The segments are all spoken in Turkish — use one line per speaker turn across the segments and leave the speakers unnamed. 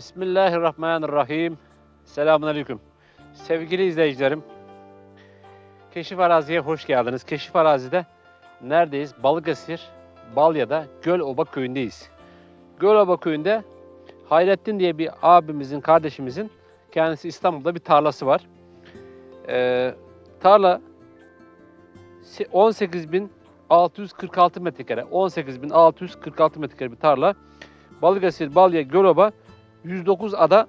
Bismillahirrahmanirrahim. Selamun Aleyküm. Sevgili izleyicilerim, Keşif Arazi'ye hoş geldiniz. Keşif Arazi'de neredeyiz? Balıkesir, Balya'da Göloba köyündeyiz. Göloba köyünde Hayrettin diye bir abimizin, kardeşimizin kendisi İstanbul'da bir tarlası var. Ee, tarla 18.646 metrekare, 18.646 metrekare bir tarla. Balıkesir, Balya, Göloba 109 ada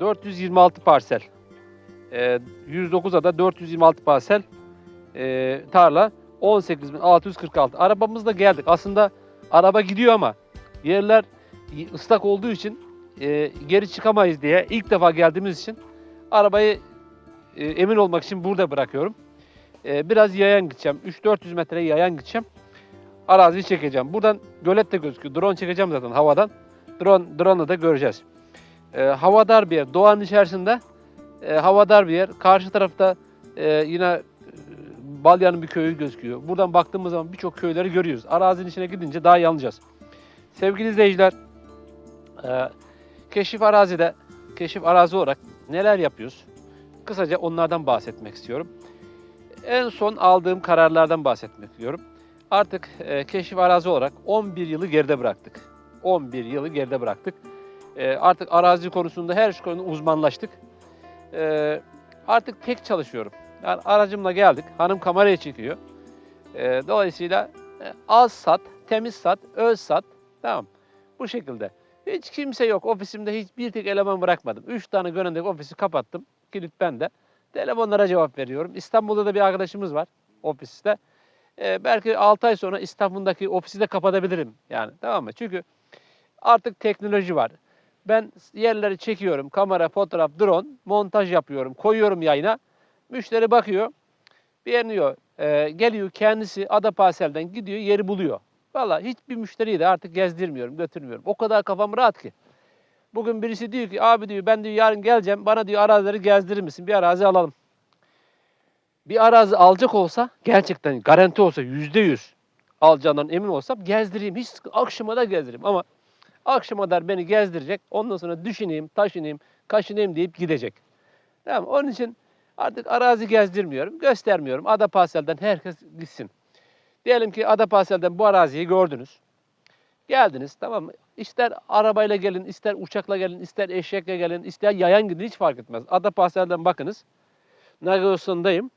426 parsel. Ee, 109 ada 426 parsel ee, tarla 18.646. Arabamızla geldik. Aslında araba gidiyor ama yerler ıslak olduğu için e, geri çıkamayız diye ilk defa geldiğimiz için arabayı e, emin olmak için burada bırakıyorum. E, biraz yayan gideceğim. 3-400 metre yayan gideceğim. Araziyi çekeceğim. Buradan gölet de gözüküyor. Drone çekeceğim zaten havadan. Drone, drone'la da göreceğiz. E, havadar bir yer. Doğanın içerisinde e, havadar bir yer. Karşı tarafta e, yine e, Balya'nın bir köyü gözüküyor. Buradan baktığımız zaman birçok köyleri görüyoruz. Arazinin içine gidince daha iyi. Sevgili izleyiciler, e, keşif arazide, keşif arazi olarak neler yapıyoruz? Kısaca onlardan bahsetmek istiyorum. En son aldığım kararlardan bahsetmek istiyorum. Artık e, keşif arazi olarak 11 yılı geride bıraktık. 11 yılı geride bıraktık. E, artık arazi konusunda her şey konuda uzmanlaştık. E, artık tek çalışıyorum. Yani aracımla geldik. Hanım kamerayı çekiyor. E, dolayısıyla e, az sat, temiz sat, öz sat. Tamam. Bu şekilde. Hiç kimse yok. Ofisimde hiçbir tek eleman bırakmadım. Üç tane gönüllü ofisi kapattım. Kilit bende. Telefonlara cevap veriyorum. İstanbul'da da bir arkadaşımız var ofiste. Ee, belki 6 ay sonra İstanbul'daki ofisi de kapatabilirim yani tamam mı? Çünkü artık teknoloji var. Ben yerleri çekiyorum. Kamera, fotoğraf, drone, montaj yapıyorum. Koyuyorum yayına. Müşteri bakıyor. Beğeniyor. Ee, geliyor kendisi Ada Parsel'den gidiyor yeri buluyor. Vallahi hiçbir müşteriyi de artık gezdirmiyorum, götürmüyorum. O kadar kafam rahat ki. Bugün birisi diyor ki abi diyor ben diyor yarın geleceğim bana diyor arazileri gezdirir misin? Bir arazi alalım. Bir arazi alacak olsa gerçekten garanti olsa yüzde yüz alacağından emin olsam gezdireyim. Hiç akşama da gezdireyim ama akşama kadar beni gezdirecek. Ondan sonra düşüneyim, taşınayım, kaşınayım deyip gidecek. Tamam? Onun için artık arazi gezdirmiyorum, göstermiyorum. Ada Parsel'den herkes gitsin. Diyelim ki Ada Parsel'den bu araziyi gördünüz. Geldiniz tamam mı? İster arabayla gelin, ister uçakla gelin, ister eşekle gelin, ister yayan gidin hiç fark etmez. Ada Parsel'den bakınız. Navigasyondayım.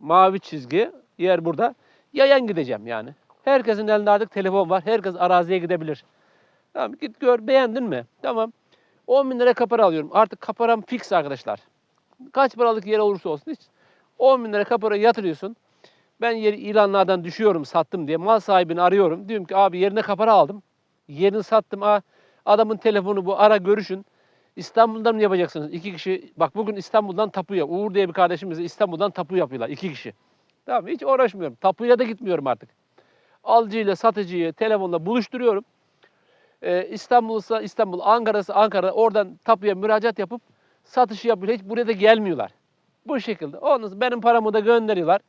Mavi çizgi, yer burada. Yayan gideceğim yani. Herkesin elinde artık telefon var. Herkes araziye gidebilir. Tamam git gör beğendin mi? Tamam. 10 bin lira kapara alıyorum. Artık kaparam fix arkadaşlar. Kaç paralık yer olursa olsun hiç. 10 bin lira kapara yatırıyorsun. Ben yeri ilanlardan düşüyorum sattım diye. Mal sahibini arıyorum. Diyorum ki abi yerine kapara aldım. Yerini sattım. Aa, adamın telefonu bu ara görüşün. İstanbul'dan mı yapacaksınız? İki kişi. Bak bugün İstanbul'dan tapu yap. Uğur diye bir kardeşimiz İstanbul'dan tapu yapıyorlar. iki kişi. Tamam hiç uğraşmıyorum. Tapuya da gitmiyorum artık. Alıcıyla satıcıyı telefonla buluşturuyorum. Ee, İstanbul'sa İstanbul, Ankara'sı Ankara. Oradan tapuya müracaat yapıp satışı yapıyor. Hiç buraya da gelmiyorlar. Bu şekilde. Ondan benim paramı da gönderiyorlar.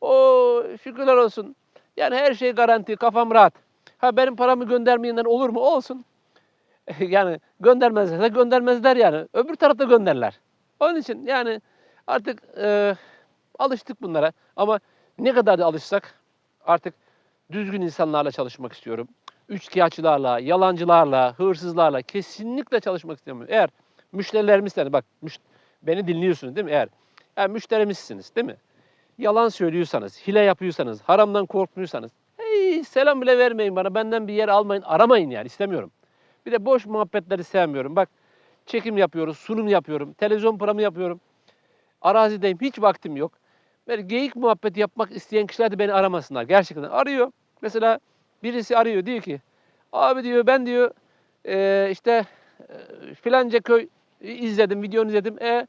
O şükürler olsun. Yani her şey garanti, kafam rahat. Ha benim paramı göndermeyenler olur mu? Olsun. yani göndermezlerse göndermezler yani. Öbür tarafta gönderler. Onun için yani artık e, alıştık bunlara. Ama ne kadar da alışsak artık düzgün insanlarla çalışmak istiyorum. Üçkağıtçılarla, yalancılarla, hırsızlarla kesinlikle çalışmak istemiyorum. Eğer müşterilerimizseniz bak müş- beni dinliyorsunuz değil mi? Eğer yani müşterimizsiniz değil mi? Yalan söylüyorsanız, hile yapıyorsanız, haramdan korkmuyorsanız, hey selam bile vermeyin bana, benden bir yer almayın, aramayın yani istemiyorum. Bir de boş muhabbetleri sevmiyorum. Bak çekim yapıyoruz, sunum yapıyorum, televizyon programı yapıyorum. Arazideyim, hiç vaktim yok. Böyle geyik muhabbeti yapmak isteyen kişiler de beni aramasınlar. Gerçekten arıyor. Mesela birisi arıyor diyor ki, abi diyor ben diyor eee, işte eee, filanca köy izledim, videonu izledim. E,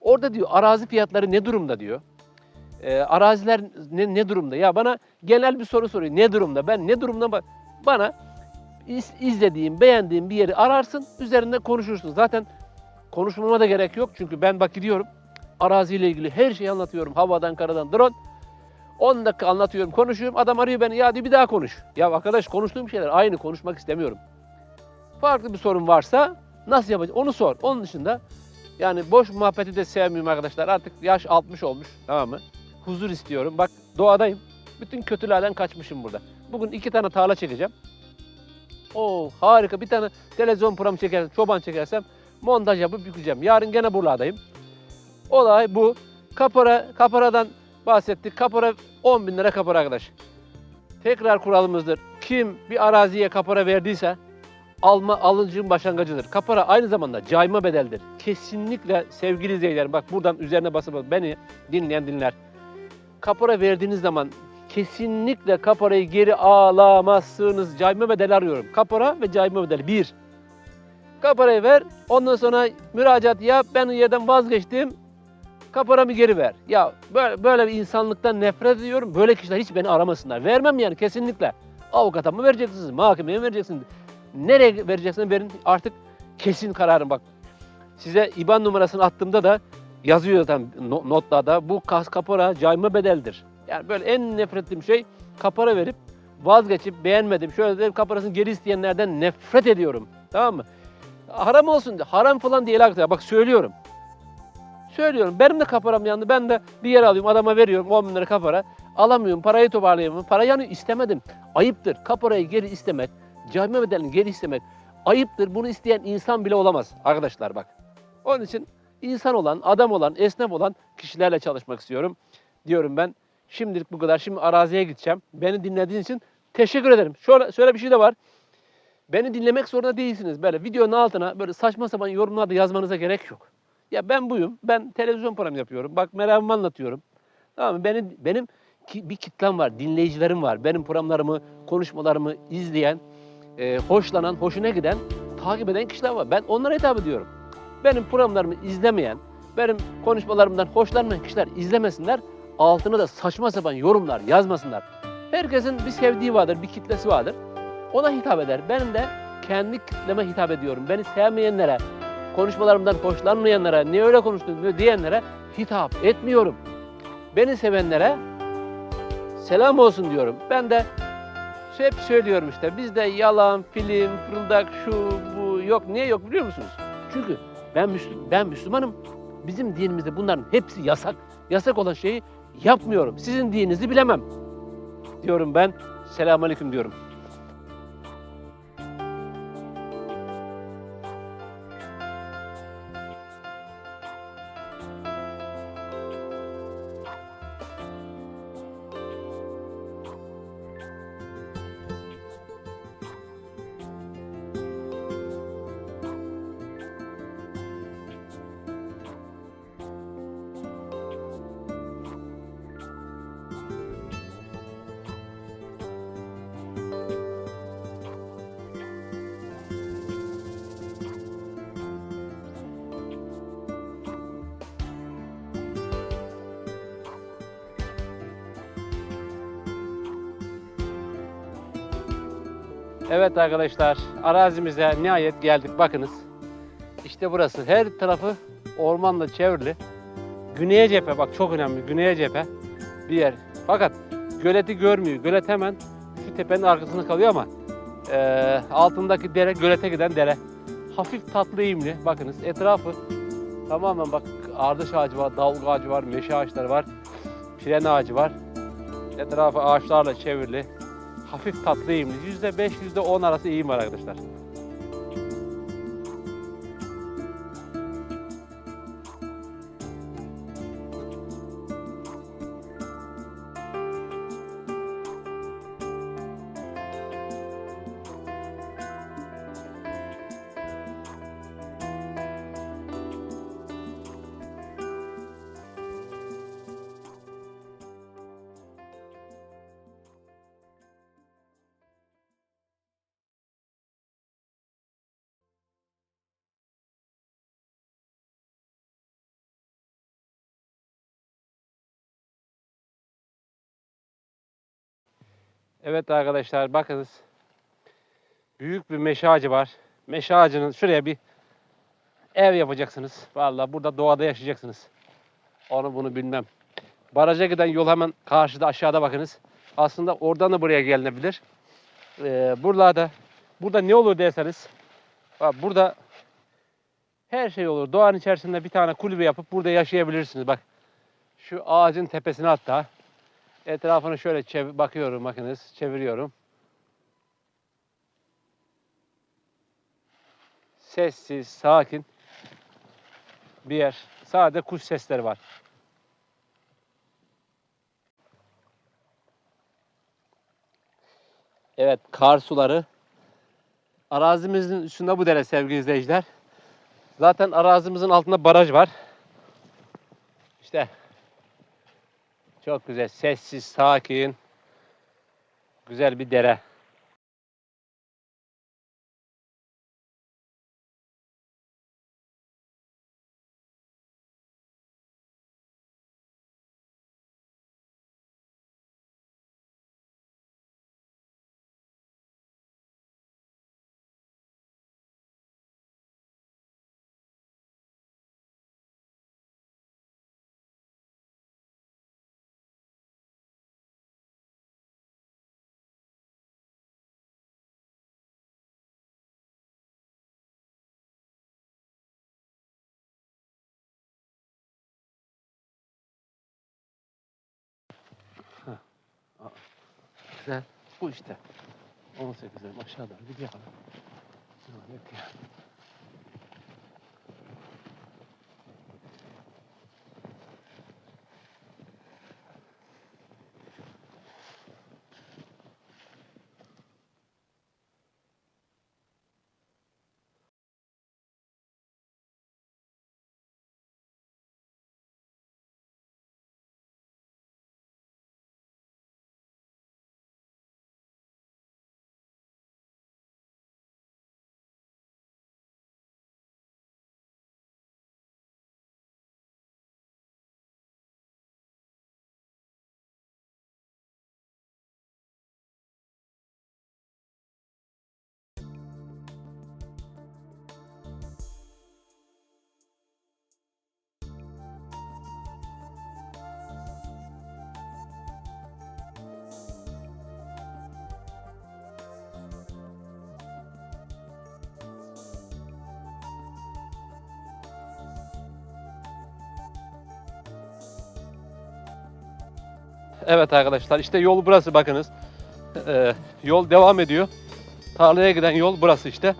orada diyor arazi fiyatları ne durumda diyor. E, araziler ne, ne durumda? Ya bana genel bir soru soruyor. Ne durumda? Ben ne durumda? ba- Bana iz- izlediğim, beğendiğim bir yeri ararsın, üzerinde konuşursun. Zaten konuşmama da gerek yok. Çünkü ben bak gidiyorum. Araziyle ilgili her şeyi anlatıyorum. Havadan, karadan, drone. 10 dakika anlatıyorum, konuşuyorum. Adam arıyor beni. Ya diyor bir daha konuş. Ya arkadaş konuştuğum şeyler aynı. Konuşmak istemiyorum. Farklı bir sorun varsa Nasıl yapacağız? Onu sor. Onun dışında yani boş muhabbeti de sevmiyorum arkadaşlar. Artık yaş 60 olmuş tamam mı? Huzur istiyorum. Bak doğadayım. Bütün kötülerden kaçmışım burada. Bugün iki tane tarla çekeceğim. Oo harika bir tane televizyon programı çekersem, çoban çekersem montaj yapıp yükleyeceğim. Yarın gene buralardayım. Olay bu. Kapora, kaparadan bahsettik. Kapora 10 bin lira kapora arkadaş. Tekrar kuralımızdır. Kim bir araziye kapora verdiyse alma alıcının başlangıcıdır. Kapora aynı zamanda cayma bedeldir. Kesinlikle sevgili izleyiciler bak buradan üzerine basıp beni dinleyen dinler. Kapora verdiğiniz zaman kesinlikle kaporayı geri alamazsınız. Cayma bedeli arıyorum. Kapora ve cayma bedeli bir. Kaporayı ver. Ondan sonra müracaat yap. Ben yerden vazgeçtim. Kaporamı geri ver. Ya böyle, böyle bir insanlıktan nefret ediyorum. Böyle kişiler hiç beni aramasınlar. Vermem yani kesinlikle. Avukata mı vereceksiniz? Mahkemeye mi vereceksiniz? Nereye vereceksiniz verin. Artık kesin kararım bak. Size IBAN numarasını attığımda da yazıyor zaten no- notlarda. Bu kas kapora cayma bedeldir. Yani böyle en nefret ettiğim şey kapora verip vazgeçip beğenmedim. Şöyle dedim kaparasını geri isteyenlerden nefret ediyorum. Tamam mı? Haram olsun. Haram falan değil arkadaşlar. Bak söylüyorum. Söylüyorum. Benim de kaparam yandı. Ben de bir yer alıyorum. Adama veriyorum 10 bin lira kapara. Alamıyorum. Parayı toparlayamıyorum. Para yanıyor. istemedim. Ayıptır. Kaparayı geri istemek, cayma bedelini geri istemek ayıptır. Bunu isteyen insan bile olamaz arkadaşlar bak. Onun için insan olan, adam olan, esnaf olan kişilerle çalışmak istiyorum. Diyorum ben. Şimdilik bu kadar. Şimdi araziye gideceğim. Beni dinlediğiniz için teşekkür ederim. Şöyle, şöyle bir şey de var. Beni dinlemek zorunda değilsiniz. Böyle videonun altına böyle saçma sapan yorumlar da yazmanıza gerek yok. Ya ben buyum. Ben televizyon programı yapıyorum. Bak meramımı anlatıyorum. Tamam mı? Benim, benim ki, bir kitlem var. Dinleyicilerim var. Benim programlarımı, konuşmalarımı izleyen, e, hoşlanan, hoşuna giden, takip eden kişiler var. Ben onlara hitap ediyorum. Benim programlarımı izlemeyen, benim konuşmalarımdan hoşlanmayan kişiler izlemesinler. Altına da saçma sapan yorumlar yazmasınlar. Herkesin bir sevdiği vardır, bir kitlesi vardır. Ona hitap eder. Benim de kendi kitleme hitap ediyorum. Beni sevmeyenlere, konuşmalarımdan hoşlanmayanlara, ne öyle konuştun diyenlere hitap etmiyorum. Beni sevenlere selam olsun diyorum. Ben de hep söylüyorum işte bizde yalan, film, fırıldak, şu, bu yok. Niye yok biliyor musunuz? Çünkü ben Müslüm, ben Müslümanım. Bizim dinimizde bunların hepsi yasak. Yasak olan şeyi yapmıyorum. Sizin dininizi bilemem. Diyorum ben. Selamünaleyküm diyorum. Evet arkadaşlar, arazimize nihayet geldik. Bakınız. İşte burası. Her tarafı ormanla çevrili. Güneye cephe, bak çok önemli. Güneye cephe bir yer. Fakat göleti görmüyor. Gölet hemen şu tepenin arkasında kalıyor ama eee, altındaki dere, gölete giden dere. Hafif tatlı eğimli. Bakınız etrafı tamamen bak ardıç ağacı var, davul ağacı var, meşe ağaçları var, piren ağacı var. Etrafı ağaçlarla çevrili hafif tatlı eğimli. %5, %10 arası eğim var arkadaşlar. Evet arkadaşlar bakınız. Büyük bir meşe ağacı var. Meşe ağacının şuraya bir ev yapacaksınız. Vallahi burada doğada yaşayacaksınız. Onu bunu bilmem. Baraja giden yol hemen karşıda aşağıda bakınız. Aslında oradan da buraya gelinebilir. Ee, buralarda burada ne olur derseniz bak burada Her şey olur. Doğanın içerisinde bir tane kulübe yapıp burada yaşayabilirsiniz. Bak şu ağacın tepesine hatta. Etrafını şöyle çev- bakıyorum bakınız. Çeviriyorum. Sessiz, sakin bir yer. Sadece kuş sesleri var. Evet, kar suları. Arazimizin üstünde bu dere sevgili izleyiciler. Zaten arazimizin altında baraj var. İşte çok güzel, sessiz, sakin, güzel bir dere. Güzel. Bu işte. 18'lerim aşağıdan gidiyor. Evet ya. Evet arkadaşlar işte yol burası bakınız. Ee, yol devam ediyor. Tarlaya giden yol burası işte.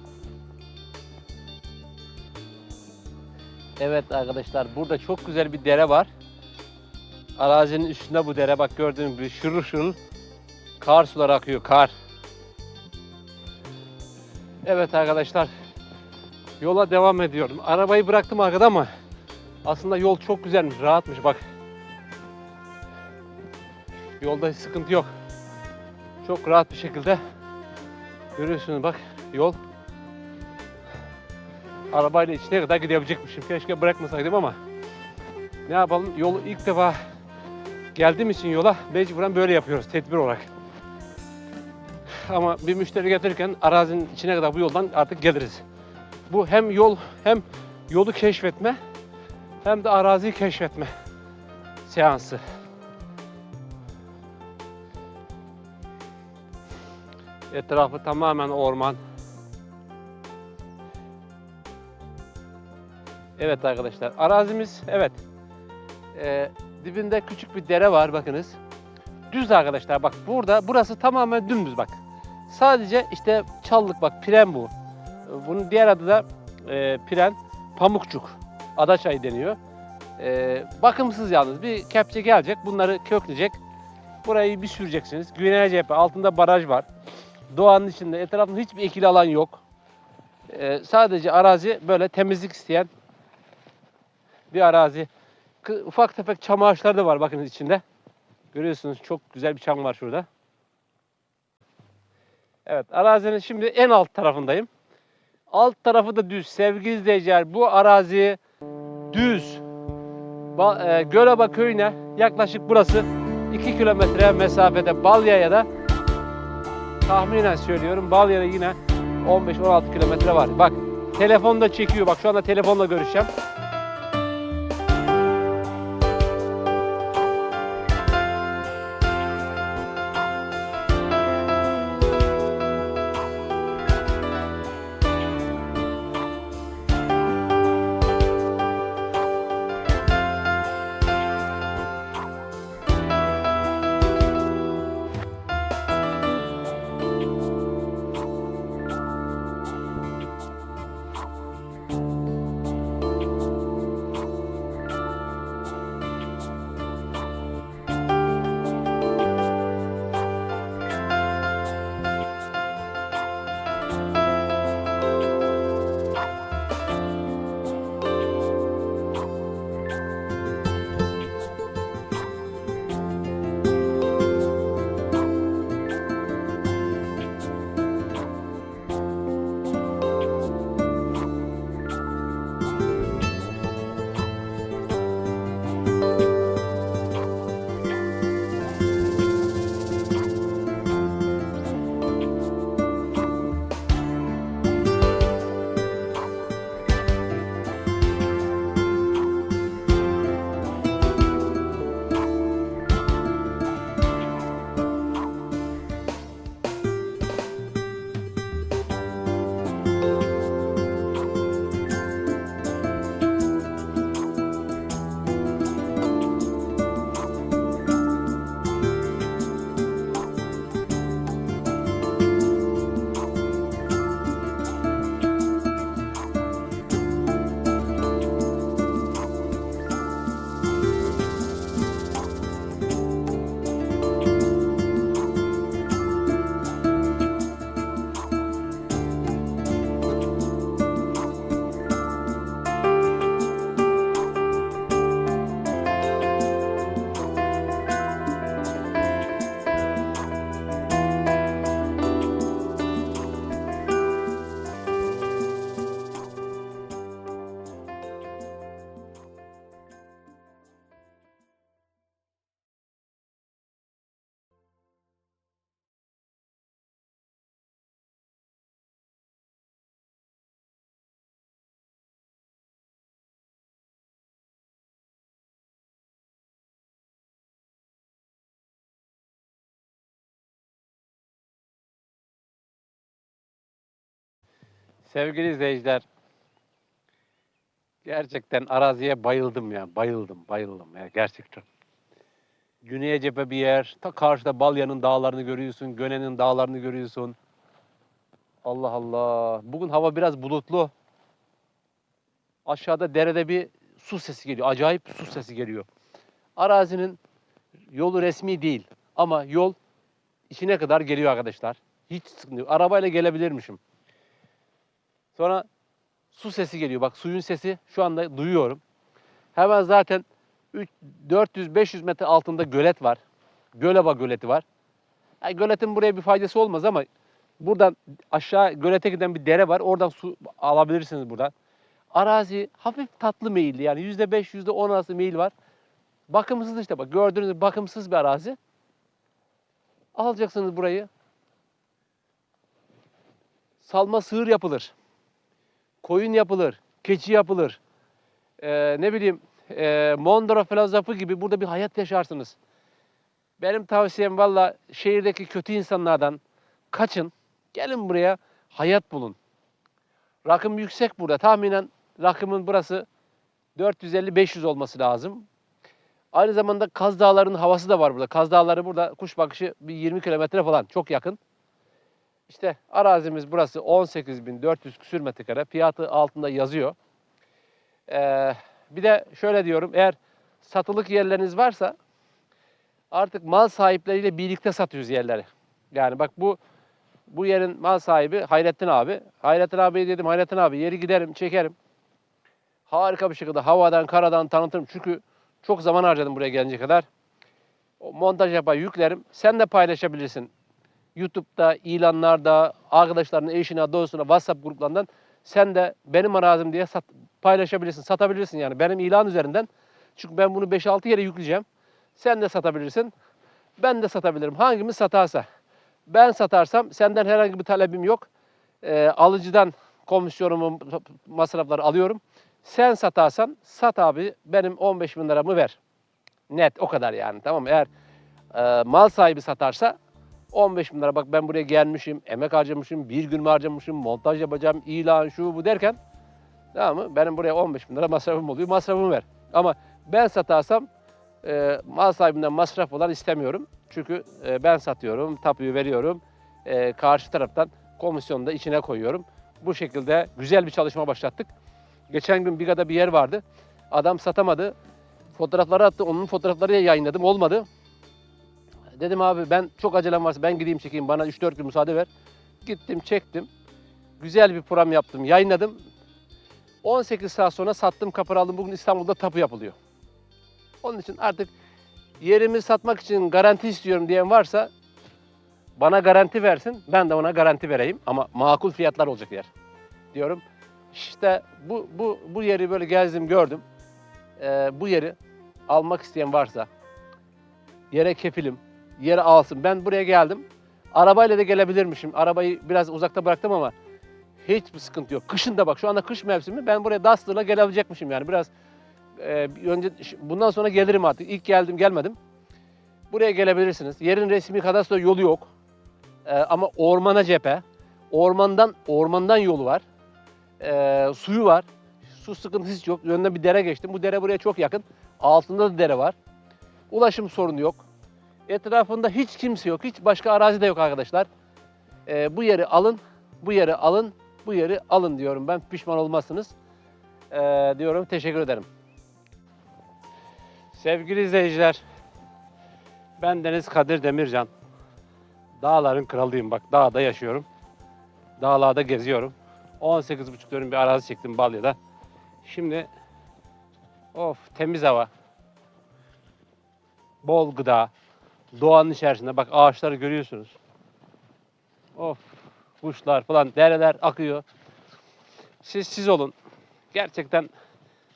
Evet arkadaşlar burada çok güzel bir dere var. Arazinin üstünde bu dere bak gördüğünüz gibi şırıl şırıl kar suları akıyor kar. Evet arkadaşlar yola devam ediyorum. Arabayı bıraktım arkada ama aslında yol çok güzelmiş rahatmış bak. Yolda hiç sıkıntı yok. Çok rahat bir şekilde görüyorsunuz bak yol. Arabayla içine kadar gidebilecekmişim. Keşke bırakmasaydım ama ne yapalım yolu ilk defa geldiğim için yola mecburen böyle yapıyoruz tedbir olarak. Ama bir müşteri getirirken arazinin içine kadar bu yoldan artık geliriz. Bu hem yol hem yolu keşfetme hem de araziyi keşfetme seansı. Etrafı tamamen orman. Evet arkadaşlar arazimiz evet Ee, dibinde küçük bir dere var bakınız. Düz arkadaşlar bak burada burası tamamen dümdüz bak. Sadece işte çallık bak piren bu. Bunun diğer adı da e, piren pamukçuk. Adaçay deniyor. E, bakımsız yalnız bir kepçe gelecek bunları kökleyecek. Burayı bir süreceksiniz. Güney cephe altında baraj var. Doğanın içinde etrafında hiçbir ekili alan yok. Ee, sadece arazi böyle temizlik isteyen bir arazi. Ufak tefek çam ağaçları da var bakın içinde. Görüyorsunuz çok güzel bir çam var şurada. Evet arazinin şimdi en alt tarafındayım. Alt tarafı da düz. Sevgili izleyiciler bu arazi düz. Ba- e, Gölaba köyüne yaklaşık burası 2 kilometre mesafede Balya'ya da tahminen söylüyorum Balya'da yine 15-16 kilometre var. Bak telefonda çekiyor. Bak şu anda telefonla görüşeceğim. Sevgili izleyiciler, gerçekten araziye bayıldım ya, bayıldım, bayıldım ya gerçekten. Güneye cephe bir yer, ta karşıda Balya'nın dağlarını görüyorsun, Göne'nin dağlarını görüyorsun. Allah Allah, bugün hava biraz bulutlu. Aşağıda derede bir su sesi geliyor, acayip su sesi geliyor. Arazinin yolu resmi değil ama yol içine kadar geliyor arkadaşlar. Hiç sıkıntı yok. Arabayla gelebilirmişim. Sonra su sesi geliyor. Bak suyun sesi şu anda duyuyorum. Hemen zaten 400-500 metre altında gölet var. Göleba göleti var. Yani göletin buraya bir faydası olmaz ama buradan aşağı gölete giden bir dere var. Oradan su alabilirsiniz buradan. Arazi hafif tatlı meyilli. Yani %5, %10 arası meyil var. Bakımsız işte bak gördüğünüz bakımsız bir arazi. Alacaksınız burayı. Salma sığır yapılır. Koyun yapılır. Keçi yapılır. Ee, ne bileyim e, Mondra filozofu gibi burada bir hayat yaşarsınız. Benim tavsiyem valla şehirdeki kötü insanlardan kaçın. Gelin buraya hayat bulun. Rakım yüksek burada. Tahminen rakımın burası 450-500 olması lazım. Aynı zamanda Kaz Dağları'nın havası da var burada. Kaz Dağları burada kuş bakışı bir 20 kilometre falan çok yakın. İşte arazimiz burası 18.400 küsür metrekare. Fiyatı altında yazıyor. Ee, bir de şöyle diyorum eğer satılık yerleriniz varsa artık mal sahipleriyle birlikte satıyoruz yerleri. Yani bak bu bu yerin mal sahibi Hayrettin abi. Hayrettin abi dedim Hayrettin abi yeri giderim çekerim. Harika bir şekilde havadan karadan tanıtırım. Çünkü çok zaman harcadım buraya gelince kadar. O montaj yapar yüklerim. Sen de paylaşabilirsin. YouTube'da, ilanlarda, arkadaşlarına, eşine, dostuna, WhatsApp gruplarından sen de benim arazim diye sat, paylaşabilirsin, satabilirsin yani benim ilan üzerinden. Çünkü ben bunu 5-6 yere yükleyeceğim. Sen de satabilirsin. Ben de satabilirim. Hangimiz satarsa. Ben satarsam senden herhangi bir talebim yok. Ee, alıcıdan komisyonumu, masrafları alıyorum. Sen satarsan sat abi benim 15 bin liramı ver. Net o kadar yani tamam? Eğer e, mal sahibi satarsa 15 bin lira bak ben buraya gelmişim, emek harcamışım, bir gün harcamışım, montaj yapacağım, ilan şu bu derken tamam mı? Benim buraya 15 bin lira masrafım oluyor, masrafımı ver. Ama ben satarsam e, mal sahibinden masraf olan istemiyorum. Çünkü e, ben satıyorum, tapuyu veriyorum. E, karşı taraftan komisyonu da içine koyuyorum. Bu şekilde güzel bir çalışma başlattık. Geçen gün Biga'da bir yer vardı. Adam satamadı. Fotoğrafları attı. Onun fotoğrafları yayınladım. Olmadı. Dedim abi ben çok acelem varsa ben gideyim çekeyim. Bana 3-4 gün müsaade ver. Gittim çektim. Güzel bir program yaptım. Yayınladım. 18 saat sonra sattım kapır aldım. Bugün İstanbul'da tapu yapılıyor. Onun için artık yerimi satmak için garanti istiyorum diyen varsa bana garanti versin. Ben de ona garanti vereyim. Ama makul fiyatlar olacak yer. Diyorum. İşte bu, bu, bu yeri böyle gezdim gördüm. Ee, bu yeri almak isteyen varsa yere kefilim, yere alsın. Ben buraya geldim. Arabayla da gelebilirmişim. Arabayı biraz uzakta bıraktım ama hiçbir sıkıntı yok. Kışın da bak şu anda kış mevsimi ben buraya Duster'la gelebilecekmişim yani. Biraz e, önce bundan sonra gelirim artık. İlk geldim gelmedim. Buraya gelebilirsiniz. Yerin resmi kadastro yolu yok. E, ama ormana cephe. Ormandan ormandan yolu var. E, suyu var. Su sıkıntısı hiç yok. Önünden bir dere geçtim. Bu dere buraya çok yakın. Altında da dere var. Ulaşım sorunu yok. Etrafında hiç kimse yok. Hiç başka arazi de yok arkadaşlar. Ee, bu yeri alın, bu yeri alın, bu yeri alın diyorum ben. Pişman olmazsınız. Ee, diyorum. Teşekkür ederim. Sevgili izleyiciler, ben Deniz Kadir Demircan. Dağların kralıyım bak. Dağda yaşıyorum. Dağlarda geziyorum. 18,5 dönüm bir arazi çektim Balya'da. Şimdi of temiz hava. Bol gıda. Doğanın içerisinde bak ağaçları görüyorsunuz. Of kuşlar falan dereler akıyor. Siz siz olun. Gerçekten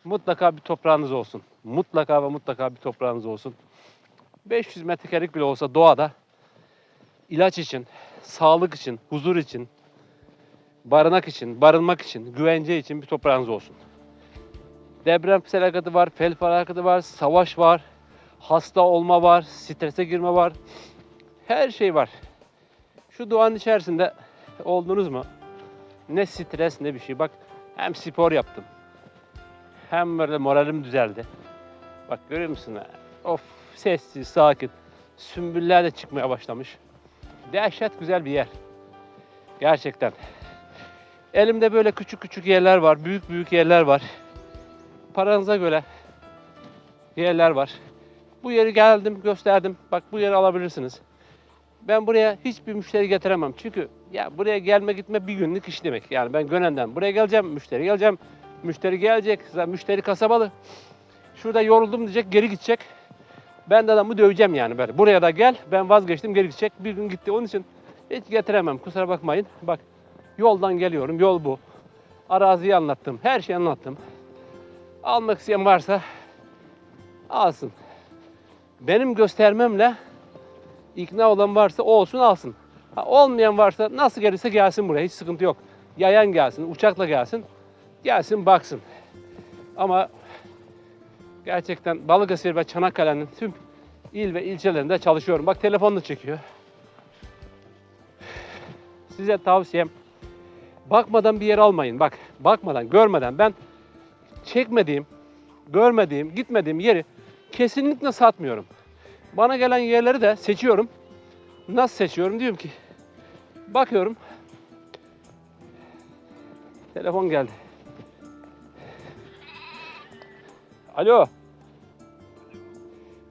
mutlaka bir toprağınız olsun. Mutlaka ve mutlaka bir toprağınız olsun. 500 metrekarelik bile olsa doğada ilaç için, sağlık için, huzur için, barınak için, barınmak için, güvence için bir toprağınız olsun. Deprem felaketi var, fel felaketi var, savaş var, hasta olma var, strese girme var. Her şey var. Şu doğanın içerisinde oldunuz mu? Ne stres ne bir şey. Bak hem spor yaptım. Hem böyle moralim düzeldi. Bak görüyor musun? Of sessiz, sakin. Sümbüller de çıkmaya başlamış. Dehşet güzel bir yer. Gerçekten. Elimde böyle küçük küçük yerler var. Büyük büyük yerler var. Paranıza göre yerler var. Bu yeri geldim gösterdim. Bak bu yeri alabilirsiniz. Ben buraya hiçbir müşteri getiremem. Çünkü ya buraya gelme gitme bir günlük iş demek. Yani ben Gönen'den buraya geleceğim, müşteri geleceğim. Müşteri gelecek, zaten müşteri kasabalı. Şurada yoruldum diyecek, geri gidecek. Ben de adamı döveceğim yani böyle. Buraya da gel, ben vazgeçtim, geri gidecek. Bir gün gitti. Onun için hiç getiremem, kusura bakmayın. Bak, yoldan geliyorum, yol bu. Araziyi anlattım, her şeyi anlattım. Almak isteyen varsa alsın. Benim göstermemle ikna olan varsa olsun alsın. Ha, olmayan varsa nasıl gelirse gelsin buraya hiç sıkıntı yok. Yayan gelsin, uçakla gelsin. Gelsin baksın. Ama gerçekten Balıkesir ve Çanakkale'nin tüm il ve ilçelerinde çalışıyorum. Bak telefonla çekiyor. Size tavsiyem bakmadan bir yer almayın. Bak bakmadan, görmeden ben çekmediğim, görmediğim, gitmediğim yeri kesinlikle satmıyorum. Bana gelen yerleri de seçiyorum. Nasıl seçiyorum diyorum ki bakıyorum. Telefon geldi. Alo.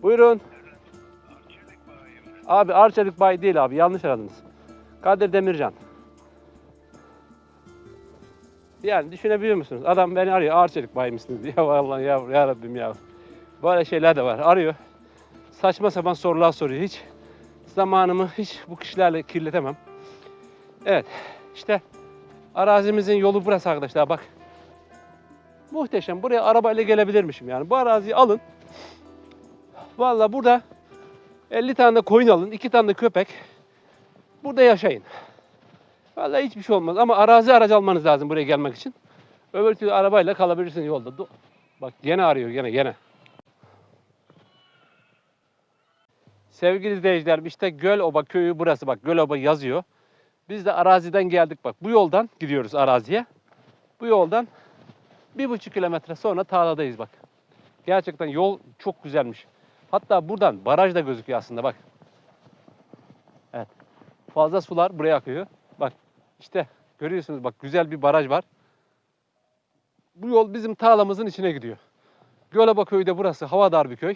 Buyurun. Abi Arçelik Bay değil abi yanlış aradınız. Kadir Demircan. Yani düşünebiliyor musunuz? Adam beni arıyor Arçelik Bay mısınız? Ya vallahi ya, ya Rabbim ya. Böyle şeyler de var. Arıyor. Saçma sapan sorular soruyor. Hiç zamanımı hiç bu kişilerle kirletemem. Evet. işte arazimizin yolu burası arkadaşlar bak. Muhteşem. Buraya arabayla gelebilirmişim yani. Bu araziyi alın. Vallahi burada 50 tane de koyun alın, 2 tane de köpek. Burada yaşayın. Vallahi hiçbir şey olmaz ama arazi aracı almanız lazım buraya gelmek için. Öbür türlü arabayla kalabilirsiniz yolda. Bak gene arıyor gene gene. Sevgili izleyiciler işte Göloba köyü burası bak Göloba yazıyor. Biz de araziden geldik bak bu yoldan gidiyoruz araziye. Bu yoldan bir buçuk kilometre sonra tarladayız bak. Gerçekten yol çok güzelmiş. Hatta buradan baraj da gözüküyor aslında bak. Evet. Fazla sular buraya akıyor. Bak işte görüyorsunuz bak güzel bir baraj var. Bu yol bizim tarlamızın içine gidiyor. Göloba köyü de burası havadar bir köy.